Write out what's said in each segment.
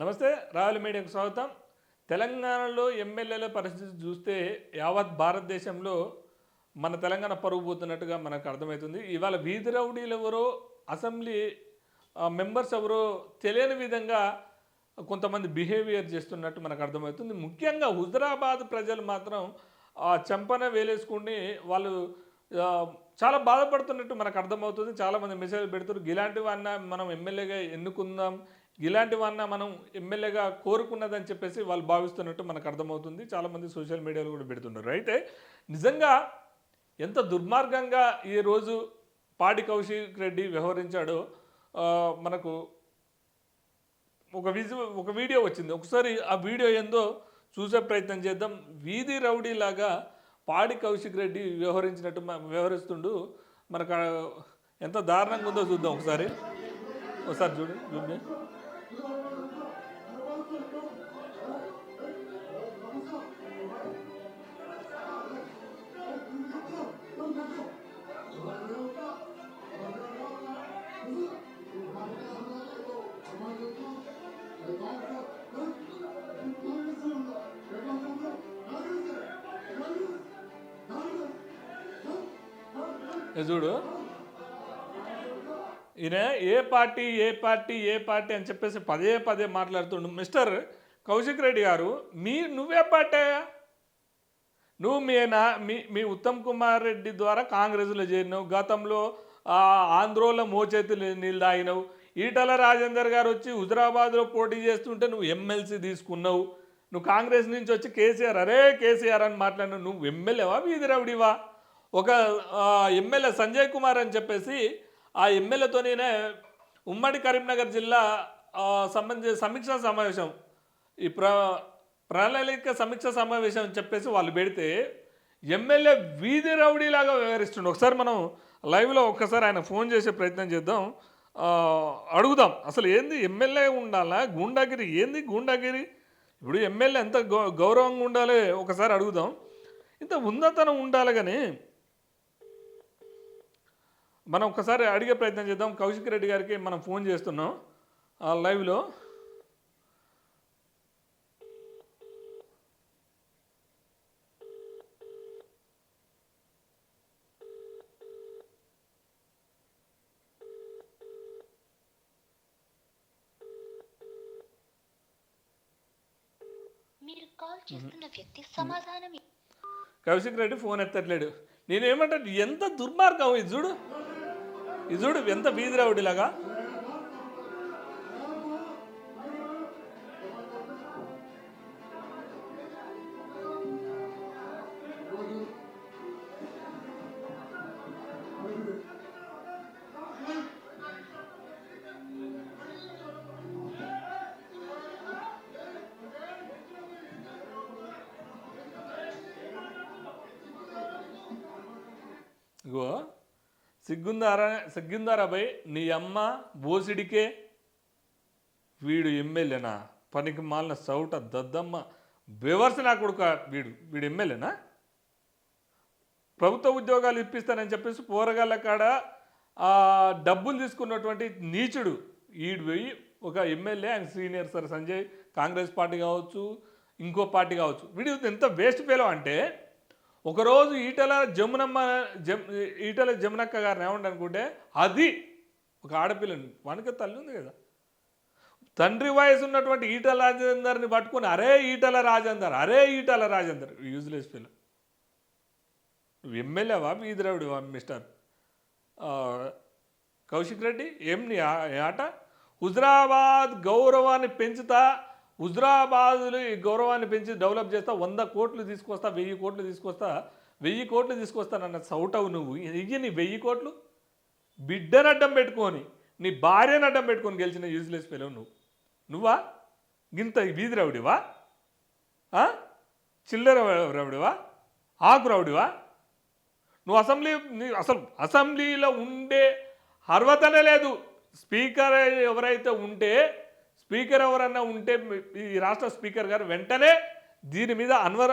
నమస్తే రాయల్ మీడియాకు స్వాగతం. తెలంగాణలో ఎమ్మెల్యేల పరిస్థితి చూస్తే యావత్ భారతదేశంలో మన తెలంగాణ పరుగు పోతున్నట్టుగా మనకు అర్థమవుతుంది. ఇవాళ వీధి రౌడీలు ఎవరో అసెంబ్లీ మెంబర్స్ ఎవరో తెలియని విధంగా కొంతమంది బిహేవియర్ చేస్తున్నట్టు మనకు అర్థమవుతుంది. ముఖ్యంగా హుజరాబాద్ ప్రజలు మాత్రం ఆ చెంపన వేలేసుకుని వాళ్ళు చాలా బాధపడుతున్నట్టు మనకు అర్థమవుతుంది. చాలామంది మెసేజ్ పెడుతున్నారు. ఇలాంటివన్న మనం ఎమ్మెల్యేగా ఎన్నుకుందాం ఇలాంటివన్నా మనం ఎమ్మెల్యేగా కోరుకున్నదని చెప్పేసి వాళ్ళు భావిస్తున్నట్టు మనకు అర్థమవుతుంది. చాలామంది సోషల్ మీడియాలో కూడా పెడుతున్నారు. అయితే నిజంగా ఎంత దుర్మార్గంగా ఈరోజు పాడి కౌశిక్ రెడ్డి వ్యవహరించాడో మనకు ఒక విజు ఒక వీడియో వచ్చింది. ఒకసారి ఆ వీడియో ఏందో చూసే ప్రయత్నం చేద్దాం. వీధి రౌడీ లాగా పాడి కౌశిక్ రెడ్డి వ్యవహరించినట్టు వ్యవహరిస్తుండు. మనకు ఎంత దారుణంగా ఉందో చూద్దాం ఒకసారి. ఒకసారి చూడు చూడండి చూడు. ఈయన ఏ పార్టీ ఏ పార్టీ ఏ పార్టీ అని చెప్పేసి పదే పదే మాట్లాడుతుండు. మిస్టర్ కౌశిక్ రెడ్డి గారు మీ నువ్వే పార్టీ నువ్వు మీనా మీ మీ ఉత్తమ్ కుమార్ రెడ్డి ద్వారా కాంగ్రెస్లో చేరినావు గతంలో ఆంధ్రోలో మోచేతులు నీళ్ళు తాగినావు. ఈటల రాజేందర్ గారు వచ్చి హుజరాబాద్లో పోటీ చేస్తుంటే నువ్వు ఎమ్మెల్సీ తీసుకున్నావు. నువ్వు కాంగ్రెస్ నుంచి వచ్చి కేసీఆర్ అరే కేసీఆర్ అని మాట్లాడినావు. నువ్వు ఎమ్మెల్యేవా వీధిరవుడివా ఒక ఎమ్మెల్యే సంజయ్ కుమార్ అని చెప్పేసి ఆ ఎమ్మెల్యేతోనే ఉమ్మడి కరీంనగర్ జిల్లా ఆ, సంబంధించిన సమీక్షా సమావేశం ఈ ప్ర ప్రణాళిక సమీక్ష సమావేశం అని చెప్పేసి వాళ్ళు పెడితే ఎమ్మెల్యే వీధి రౌడీలాగా వ్యవహరిస్తుండే. ఒకసారి మనం లైవ్లో ఒక్కసారి ఆయన ఫోన్ చేసే ప్రయత్నం చేద్దాం. అడుగుదాం. అసలు ఏంది ఎమ్మెల్యే ఉండాలా? గూండాగిరి? ఏంది గూండాగిరి? ఇప్పుడు ఎమ్మెల్యే ఎంత గౌ గౌరవంగా ఉండాలి? ఒకసారి అడుగుదాం. ఇంత ఉన్నతనం ఉండాలి కానీ మనం ఒకసారి అడిగే ప్రయత్నం చేద్దాం. కౌశిక్ రెడ్డి గారికి మనం ఫోన్ చేస్తున్నాం. ఆ లైవ్లో. కౌశిక్ రెడ్డి ఫోన్ ఎత్తట్లేడు. నేనేమంటే ఎంత దుర్మార్గం ఇది చూడు. ఇది ఎంత బీదిరావుడిలాగా ఇగో సిగ్గుందారా సిగ్గుందారబాయ్ నీ అమ్మ బోసిడికే వీడు ఎమ్మెల్యేనా? పనికి మాలిన సౌట దద్దమ్మ బెవర్స్ నా కొడుక వీడు వీడు ఎమ్మెల్యేనా? ప్రభుత్వ ఉద్యోగాలు ఇప్పిస్తానని చెప్పేసి పోరగాళ్ళ కాడ డబ్బులు తీసుకున్నటువంటి నీచుడు ఈడు పోయి ఒక ఎమ్మెల్యే ఆయన senior sir Sanjay Congress party కావచ్చు ఇంకో పార్టీ కావచ్చు. వీడు ఎంత వేస్ట్ ఫెలో అంటే ఒకరోజు ఈటల జమునమ్మ జమ్ ఈటల జమునక్క గారిని ఏమండి అనుకుంటే అది ఒక ఆడపిల్లని వానికి తల్లి ఉంది కదా. తండ్రి వయసు ఉన్నటువంటి ఈటల రాజేందర్ని పట్టుకొని అరే ఈటల రాజేందర్ అరే ఈటల రాజేందర్ యూజ్లెస్ పిల్ల. నువ్వు ఎమ్మెల్యేవా వీధిరావుడివా మిస్టర్ కౌశిక్ రెడ్డి ఏం నీ ఆ- ఆట? హుజరాబాద్ గౌరవాన్ని పెంచుతా హుజరాబాదులు ఈ గౌరవాన్ని పెంచి డెవలప్ చేస్తా వంద కోట్లు తీసుకొస్తా వెయ్యి కోట్లు తీసుకొస్తా వెయ్యి కోట్లు తీసుకొస్తానన్న సౌటవు నువ్వు. ఇయ్యి నీ వెయ్యి కోట్లు. బిడ్డను అడ్డం పెట్టుకొని నీ భార్యను అడ్డం పెట్టుకొని గెలిచిన యూజ్లెస్ ఫెలో నువ్వు. నువ్వా? గింత వీధి రౌడివా? చిల్లర రౌడివా? ఆకు రౌడివా? నువ్వు అసెంబ్లీ నీ- అసలు అసెంబ్లీలో ఉండే అర్హతనే లేదు. స్పీకర్ ఎవరైతే ఉంటే స్పీకర్ ఎవరన్నా ఉంటే ఈ రాష్ట్ర స్పీకర్ గారు వెంటనే దీని మీద అన్వర్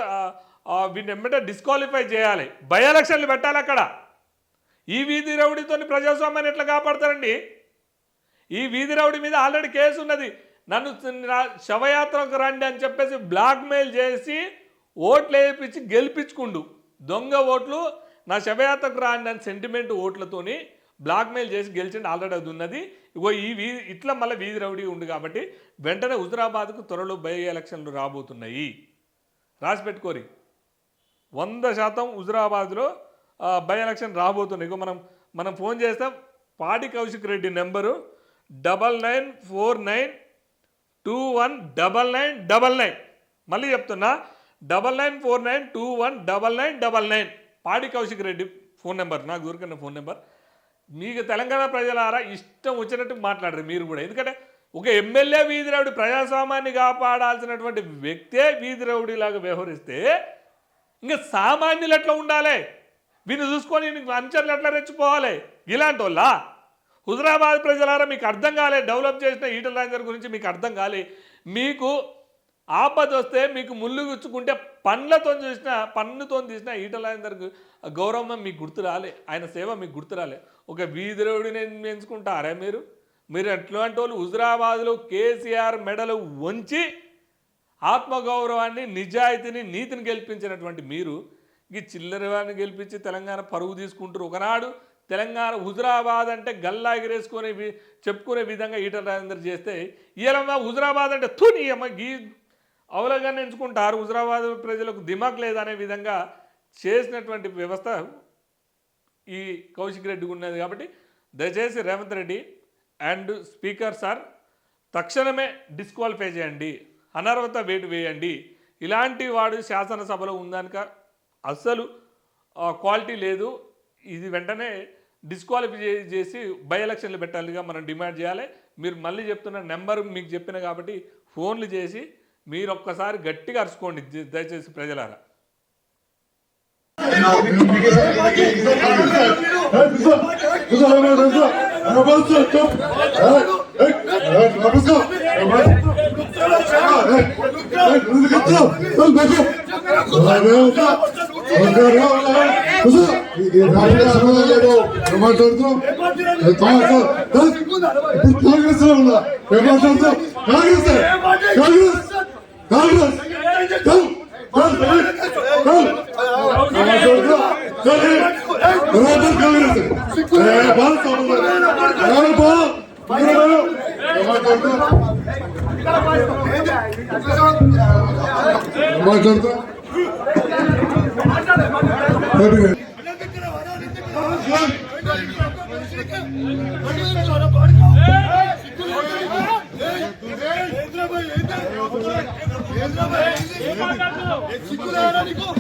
వీడిని ఎమ్మటే డిస్క్వాలిఫై చేయాలి. బై ఎలక్షన్లు పెట్టాలి అక్కడ. ఈ వీధి రౌడితో ప్రజాస్వామ్యాన్ని ఎట్లా కాపాడతారండి? ఈ వీధి రౌడి మీద ఆల్రెడీ కేసు ఉన్నది. నన్ను శవయాత్రకు రండి అని చెప్పేసి బ్లాక్మెయిల్ చేసి ఓట్లు వేయించి గెలిపించుకుండు. దొంగ ఓట్లు నా శవయాత్రకు రాండి అని సెంటిమెంట్ ఓట్లతోని బ్లాక్మెయిల్ చేసి గెలిచిండి ఆల్రెడీ అది ఉన్నది. ఇగో ఈ వీ ఇట్లా మళ్ళీ వీధి రౌడీ ఉంది కాబట్టి వెంటనే హుజరాబాద్కు త్వరలో బై ఎలక్షన్లు రాబోతున్నాయి. రాసి పెట్టుకోరి. వంద శాతం హుజరాబాద్లో బై ఎలక్షన్ రాబోతున్నాయి. ఇగో మనం మనం ఫోన్ చేస్తాం Padi Kaushik Reddy number double nine four nine two one double nine double nine. మళ్ళీ చెప్తున్నా double nine four nine two one double nine double nine. Padi Kaushik Reddy phone number నాకు దొరికిన phone number మీకు తెలంగాణ ప్రజలారా ఇష్టం వచ్చినట్టు మాట్లాడరు మీరు కూడా. ఎందుకంటే ఒక ఎమ్మెల్యే వీధి రౌడీ ప్రజాస్వామ్యాన్ని కాపాడాల్సినటువంటి వ్యక్తే వీధి వ్యవహరిస్తే ఇంకా సామాన్యులు ఎట్లా ఉండాలి? వీళ్ళు చూసుకొని నీకు అనుచరులు ఎట్లా రెచ్చిపోవాలి? ఇలాంటి వాళ్ళ హుజరాబాద్ ప్రజలారా మీకు అర్థం కాలే డెవలప్ చేసిన ఈటల రాజేందర్ గురించి మీకు అర్థం కాలే. మీకు ఆపద వస్తే మీకు ముళ్ళు గుచ్చుకుంటే పండ్లతో చూసిన పన్నుతో తీసిన ఈటల గౌరవం మీకు గుర్తు రాలే. ఆయన సేవ మీకు గుర్తు రాలే. ఒక వీధిరవుడిని ఎంచుకుంటారా మీరు? మీరు ఎట్లాంటి వాళ్ళు హుజరాబాద్లో కేసీఆర్ మెడలు వంచి ఆత్మగౌరవాన్ని నిజాయితీని నీతిని గెలిపించినటువంటి మీరు ఈ చిల్లరవాన్ని గెలిపించి తెలంగాణ పరువు తీసుకుంటారు. ఒకనాడు తెలంగాణ హుజరాబాద్ అంటే గల్లా ఎగిరేసుకునే చెప్పుకునే విధంగా ఈటల రాజేందర్ చేస్తే ఇవాళ హుజరాబాద్ అంటే తుని అమ్మ గీ అవలగానే ఎంచుకుంటారు హుజరాబాద్ ప్రజలకు దిమాక్ లేదనే విధంగా చేసినటువంటి వ్యవస్థ ఈ కౌశిక్ రెడ్డికి ఉన్నది కాబట్టి దయచేసి Revanth Reddy and speaker sir తక్షణమే డిస్క్వాలిఫై చేయండి అనర్హత వేటు వేయండి. ఇలాంటి వాడు శాసనసభలో ఉందనుక అస్సలు క్వాలిటీ లేదు. ఇది వెంటనే డిస్క్వాలిఫై చేసి బై ఎలక్షన్లు పెట్టాలిగా మనం డిమాండ్ చేయాలి. మీరు మళ్ళీ చెప్తున్న నెంబర్ మీకు చెప్పిన కాబట్టి ఫోన్లు చేసి మీరు ఒక్కసారి గట్టిగా అరుచుకోండి ద- దయచేసి ప్రజలారా కాంగ్రెస్ లో ఉన్నా ఏమాట్లాడుతూ కాంగ్రెస్ కాంగ్రెస్ కాంగ్రెస్ కల్ కల్ కల్ ఏమాట్లాడుతూ కాంగ్రెస్ ఏ బాల్ సోమవారం 뒷구나 하라니까